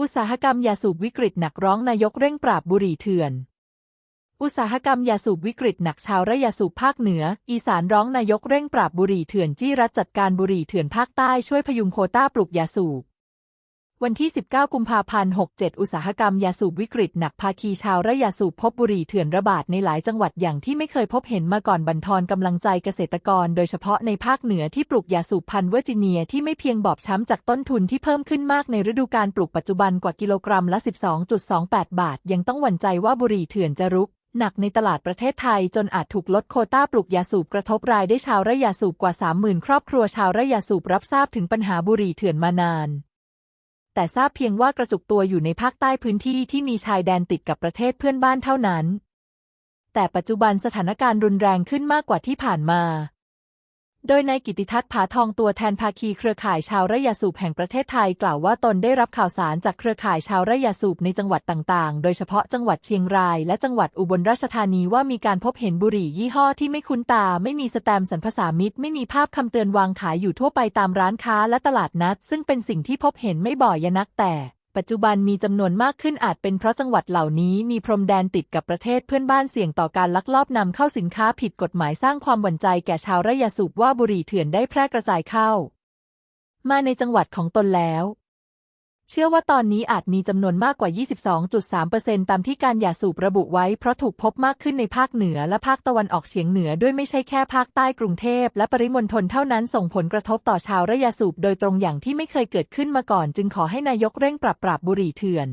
อุตสาหกรรมยาสูบวิกฤตหนักร้องนายกเร่งปราบบุหรี่เถื่อน อุตสาหกรรมยาสูบวิกฤตหนักชาวไร่ยาสูบภาคเหนือ อีสานร้องนายกเร่งปราบบุหรี่เถื่อนจี้รัฐจัดการบุหรี่เถื่อนภาคใต้ช่วยพยุงโคต้าปลูกยาสูบ วันที่ 19 กุมภาพันธ์ 67 อุตสาหกรรมยาสูบวิกฤตหนักภาคีชาวไร่ยาสูบพบบุหรี่เถื่อนระบาดในหลายจังหวัดอย่างที่ไม่เคยพบเห็นมาก่อนบันทอนกำลังใจเกษตรกร โดยเฉพาะในภาคเหนือที่ปลูกยาสูบพันธุ์เวอร์จิเนียที่ไม่เพียงบอบช้ำจากต้นทุนที่เพิ่มขึ้นมากในฤดูกาลปลูกปัจจุบันกว่ากิโลกรัมละ 12.28 บาท ยังต้องหวั่นใจว่าบุหรี่เถื่อนจะรุกหนักในตลาดประเทศไทยจนอาจถูกลดโคต้าปลูกยาสูบกระทบรายได้ชาวไร่ยาสูบกว่า 30,000 ครอบครัวชาวไร่ยาสูบรับทราบถึงปัญหาบุหรี่เถื่อนมานาน แต่ทราบเพียงว่ากระจุกตัวอยู่ในภาคใต้พื้นที่ที่มีชายแดนติดกับประเทศเพื่อนบ้านเท่านั้น แต่ปัจจุบันสถานการณ์รุนแรงขึ้นมากกว่าที่ผ่านมา โดยนายกิติทัศน์ผาทองตัวแทนภาคีเครือข่ายชาวไร่ยาสูบแห่งประเทศไทยกล่าวว่าตนได้รับข่าวสารจากเครือข่ายชาวไร่ยาสูบในจังหวัดต่างๆ โดยเฉพาะจังหวัดเชียงราย และจังหวัดอุบลราชธานีว่ามีการพบเห็นบุหรี่ยี่ห้อที่ไม่คุ้นตา ไม่มีสแตมป์สรรพสามิตไม่มีภาพคำเตือนวางขายอยู่ทั่วไปตามร้านค้าและตลาดนัด ซึ่งเป็นสิ่งที่พบเห็นไม่บ่อยนักแต่ ปัจจุบันมีจำนวนมากขึ้นอาจเป็นเพราะจังหวัดเหล่านี้มีพรมแดนติดกับประเทศเพื่อนบ้านเสี่ยงต่อการลักลอบนำเข้าสินค้าผิดกฎหมายสร้างความหวั่นใจแก่ชาวไร่ยาสูบว่าบุหรี่เถื่อนได้แพร่กระจายเข้า มาในจังหวัดของตนแล้ว เชื่อว่าตอนนี้อาจมีจำนวนมากกว่า 22.3%ตามที่การยาสูบระบุไว้ เพราะถูกพบมากขึ้นในภาคเหนือและภาคตะวันออกเฉียงเหนือด้วยไม่ใช่แค่ภาคใต้กรุงเทพและปริมณฑลเท่านั้นส่งผลกระทบต่อชาวระยาสูบโดยตรงอย่างที่ไม่เคยเกิดขึ้นมาก่อน จึงขอให้นายกเร่งปรับปราบบุหรี่เถื่อน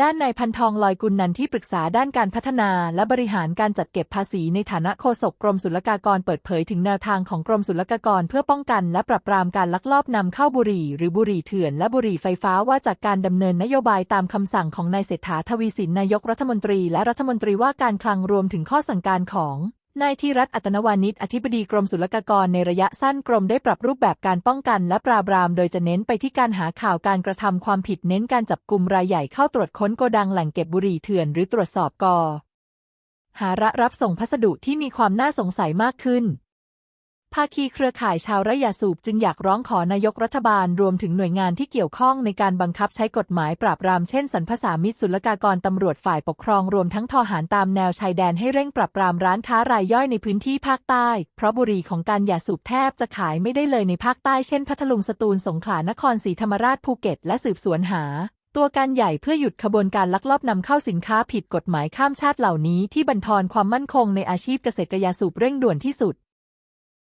ด้านนายพันทองลอยกุลนันท์ที่ปรึกษาด้านการพัฒนาและบริหารการจัดเก็บภาษีในฐานะโฆษกกรมศุลกากรเปิดเผยถึงแนวทางของกรมศุลกากรเพื่อป้องกันและปราบปรามการลักลอบนำเข้าบุหรี่ หรือบุหรี่เถื่อนและบุหรี่ไฟฟ้าว่าจากการดำเนินนโยบายตามคำสั่งของนายเศรษฐาทวีสินนายกรัฐมนตรี และรัฐมนตรีว่าการคลังรวมถึงข้อสั่งการของ นายธีรัตน์อัตนวานิชอธิบดีกรมศุลกากรในระยะสั้นกรมได้ปรับรูปแบบการป้องกันและปราบปราม โดยจะเน้นไปที่การหาข่าวการกระทำความผิดเน้นการจับกลุ่มรายใหญ่เข้าตรวจค้นโกดังแหล่งเก็บบุหรี่เถื่อนหรือตรวจสอบกอหาระรับส่งพัสดุที่มีความน่าสงสัยมากขึ้น ภาคีเครือข่ายชาวไร่ยาสูบจึงอยากร้องขอนายกรัฐบาลรวมถึงหน่วยงานที่เกี่ยวข้องในการบังคับใช้กฎหมายปราบปรามเช่นสรรพสามิตศุลกากรตำรวจฝ่ายปกครองรวมทั้งทหารตามแนวชายแดนให้เร่งปราบปรามร้านค้ารายย่อยในพื้นที่ภาคใต้ เพราะบุหรี่ของการยาสูบแทบจะขายไม่ได้เลยในภาคใต้เช่นพัทลุงสตูลสงขลานครศรีธรรมราชภูเก็ตและสืบสวนหาตัวการใหญ่เพื่อหยุดขบวนการลักลอบนำเข้าสินค้าผิดกฎหมายข้ามชาติเหล่านี้ที่บั่นทอนความมั่นคงในอาชีพเกษตรยาสูบเร่งด่วนที่สุด